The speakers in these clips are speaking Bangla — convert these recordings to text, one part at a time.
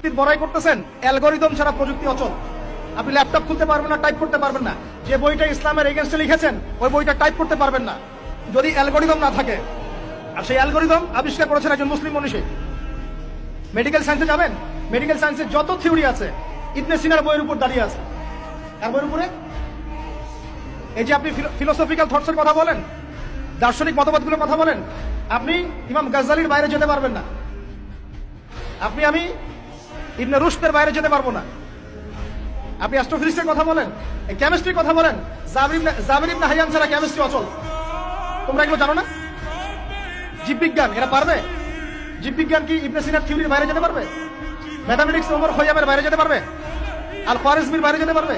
প্রযুক্তির বড়াই করতেছেন অ্যালগোরিদম ছাড়া প্রযুক্তি অচল। আপনি ল্যাপটপ খুলতে পারবেন না টাইপ করতে পারবেন না। যে বইটা ইসলামের এগেনস্টে লিখেছেন, ওই বইটা টাইপ করতে পারবেন না। যদি অ্যালগোরিদম না থাকে, আর সেই অ্যালগোরিদম আবিষ্কার করেছেন একজন মুসলিম মনীষী। মেডিকেল সায়েন্সে যাবেন? মেডিকেল সায়েন্সের যত থিওরি আছে, ইবনে সিনার বইয়ের উপর দাঁড়িয়ে আছে। আর বইয়ের উপরে? এই যে আপনি ফিলোসফিক্যাল থটসের কথা বলেন, দার্শনিক মতবাদগুলোর কথা বলেন, আপনি ইমাম গাজ্জালির বাইরে যেতে পারবেন না। আপনি, আমি ইবনে রুশদের বাইরে যেতে পারব না। আপনি অ্যাস্ট্রোফিজিক্সের কথা বলেন কেমিস্ট্রির কথা বলেন, জাবির জাবির ইবনে হাইয়ান ছাড়া কেমিস্ট্রি অচল। তোমরা এগুলো জানো না? জীববিজ্ঞান, এরা পারবে? জীববিজ্ঞান কি ইবনে সিনার থিওরির বাইরে যেতে পারবে? ম্যাথামেটিক্স ওমর খৈয়ামের বাইরে যেতে পারবে? আল খোয়ারিজমির বাইরে যেতে পারবে?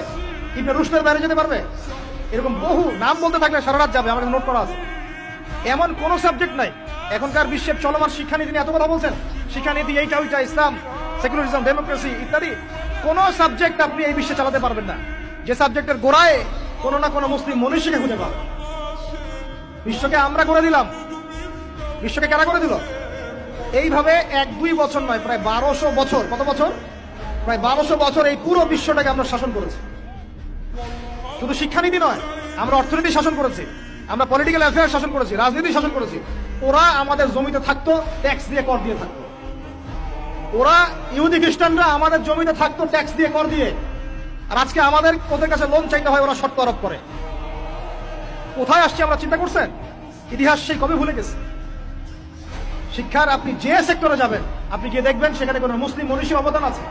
ইবনে রুশদের বাইরে যেতে পারবে? এরকম বহু নাম বলতে থাকলে সারা রাত যাবে আমার নোট করা আছে। এমন কোন সাবজেক্ট নাই। এখনকার বিশ্বের চলমান শিক্ষানীতি নিয়ে এত কথা বলছেন। শিক্ষানীতি এইটা, ওইটা, ইসলাম। সেকুলারিজম ডেমোক্রেসি ইত্যাদি, কোন সাবজেক্ট আপনি এই বিশ্বে চালাতে পারবেন না। যে সাবজেক্টের গোড়ায় কোনো না কোনো মুসলিম মনীষীকে খুঁজে পাবে। বিশ্বকে আমরা করে দিলাম। বিশ্বকে কেনা করে দিল? এইভাবে এক দুই বছর নয়, প্রায় বারোশো বছর, কত বছর? প্রায় বারোশো বছর এই পুরো বিশ্বটাকে আমরা শাসন করেছি। শুধু শিক্ষানীতি নয়, আমরা অর্থনীতি শাসন করেছি, আমরা পলিটিক্যাল অ্যাফেয়ার শাসন করেছি, রাজনীতি শাসন করেছি। ওরা আমাদের জমিতে থাকতো ট্যাক্স দিয়ে কর দিয়ে থাকতো। ওরা ইহুদি খ্রিস্টানরা আমাদের জমিতে থাকতো ট্যাক্স দিয়ে, কর দিয়ে। আর আজকে আমাদের, ওদের কাছে লোন চাইতে হয়, ওরা শর্ত আরোপ করে। কোথায় আসছে আমরা, চিন্তা করছেন? ইতিহাস সেই কবে ভুলে গেছে। শিক্ষার, আপনি যে সেক্টরে যাবেন, আপনি গিয়ে দেখবেন সেখানে কোনো মুসলিম মনীষী অবদান আছে।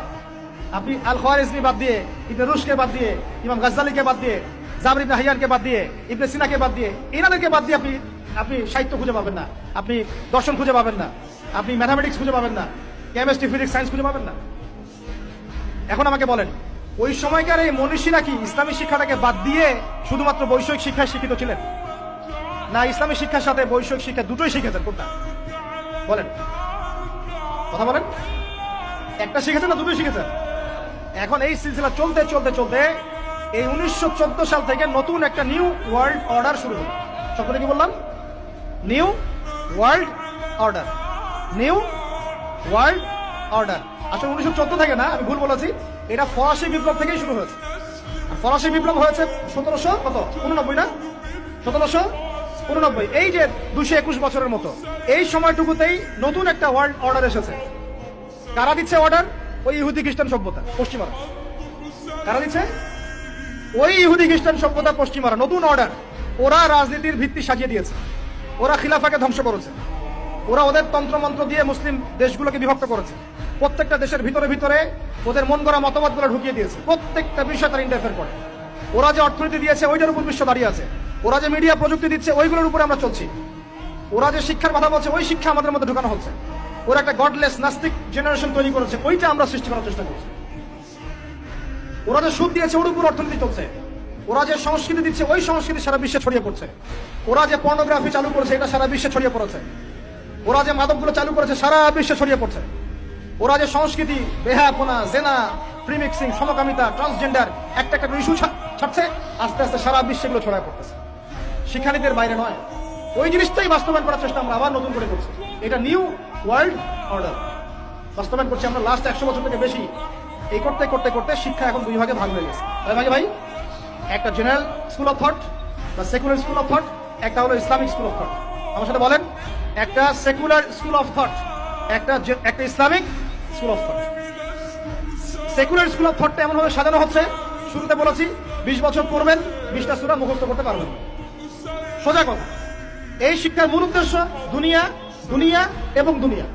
আপনি আল খোয়ারিজমি বাদ দিয়ে, ইবনে রুশকে বাদ দিয়ে, ইমাম গাজ্জালিকে বাদ দিয়ে, জাবর ইবনে হাইয়ানকে বাদ দিয়ে, ইবনে সিনাকে বাদ দিয়ে, এনাদেরকে বাদ দিয়ে আপনি আপনি সাহিত্য খুঁজে পাবেন না। আপনি দর্শন খুঁজে পাবেন না। আপনি ম্যাথামেটিক্স খুঁজে পাবেন না। কেমিস্ট্রি, ফিজিক্স, সায়েন্স খুঁজে পাবেন না। এখন আমাকে বলেন, ওই সময়কার এই মনীষীরা কি ইসলামী শিক্ষাটাকে বাদ দিয়ে শুধুমাত্র বৈষয়িক শিক্ষায় শিক্ষিত ছিলেন? না, ইসলামী শিক্ষার সাথে বৈষয়িক শিক্ষা দুটোই শিখেছেন, কোনটা? বলেন। কথা বলেন। একটা শিখেছেন না দুটোই শিখেছেন? এখন এই সিলসিলা চলতে চলতে চলতে এই উনিশশো চোদ্দ সাল থেকে নতুন একটা নিউ ওয়ার্ল্ড অর্ডার শুরু হলো। সকলে কি বললাম? New world order. New world order. আসলে উনিশশো চোদ্দ থেকে না? আমি ভুল বলেছি। এটা ফরাসি বিপ্লব থেকেই শুরু হয়েছে। ফরাসি বিপ্লব হয়েছে সতেরোশো কত? উননব্বই না? সতেরোশো উননব্বই। এই যে দুশো একুশ বছরের মতো, এই সময়টুকুতেই নতুন একটা ওয়ার্ল্ড অর্ডার এসেছে। কারা দিচ্ছে অর্ডার? ওই ইহুদি খ্রিস্টান সভ্যতা, পশ্চিমারা। কারা দিচ্ছে? ওই ইহুদি খ্রিস্টান সভ্যতা, পশ্চিমারা। নতুন অর্ডার। ওরা রাজনীতির ভিত্তি সাজিয়ে দিয়েছে। ওরা খিলাফাকে ধ্বংস করেছে। ওরা ওদের তন্ত্রমন্ত্র দিয়ে মুসলিম দেশগুলোকে বিভক্ত করেছে। প্রত্যেকটা দেশের ভিতরে ভিতরে ওদের মন গড়া মতবাদগুলো ঢুকিয়ে দিয়েছে। প্রত্যেকটা বিষয় তারা ইন্টারফেয়ার করে। ওরা যে অর্থনীতি দিয়েছে, ওইটার উপর বিশ্ব দাঁড়িয়ে আছে। ওরা যে মিডিয়া প্রযুক্তি দিচ্ছে, ওইগুলোর উপরে আমরা চলছি। ওরা যে শিক্ষার কথা বলছে, ওই শিক্ষা আমাদের মধ্যে ঢুকানো হচ্ছে। ওরা একটা গডলেস নাস্তিক জেনারেশন তৈরি করেছে। ওইটা আমরা সৃষ্টি করার চেষ্টা করছি। ওরা যে সুদ দিয়েছে, ওর উপর অর্থনীতি চলছে। ওরা যে সংস্কৃতি দিচ্ছে, ওই সংস্কৃতি সারা বিশ্বে ছড়িয়ে পড়ছে। ওরা যে পর্নোগ্রাফি চালু করেছে, এটা সারা বিশ্বে ছড়িয়ে পড়েছে। ওরা যে মাদকগুলো চালু করেছে, সারা বিশ্বে ছড়িয়ে পড়ছে। ওরা যে সংস্কৃতি বেহাপনা জেনা, প্রিমিক্সিং সমকামিতা, ট্রান্সজেন্ডার, একটা একটা ইস্যু ছাড়ছে, আস্তে আস্তে সারা বিশ্বে এগুলো ছড়ায় পড়তেছে। শিক্ষানীতির বাইরে নয়। ওই জিনিসটাই বাস্তবায়ন করার চেষ্টা আমরা আবার নতুন করে করছি। এটা নিউ ওয়ার্ল্ড অর্ডার। বাস্তবায়ন করছি আমরা লাস্ট একশো বছর থেকে বেশি। এই করতে করতে করতে শিক্ষা এখন দুই ভাগে ভাগ হয়ে গেছে। কয় ভাগে ভাই? একটা জেনারেল স্কুল অফ থট, বা সেকুলার স্কুল অফ থট, একটা হলো ইসলামিক স্কুল অফ থট। আমার সাথে বলেন। একটা সেকুলার স্কুল অফ থট একটা একটা Islamic school of thought secular school of থটটা এমনভাবে সাজানো হচ্ছে, শুরুতে বলেছি, বিশ বছর পড়বেন, বিশটা সুরা মুখস্থ করতে পারবেন। সোজা কথা, এই শিক্ষার মূল উদ্দেশ্য দুনিয়া দুনিয়া এবং দুনিয়া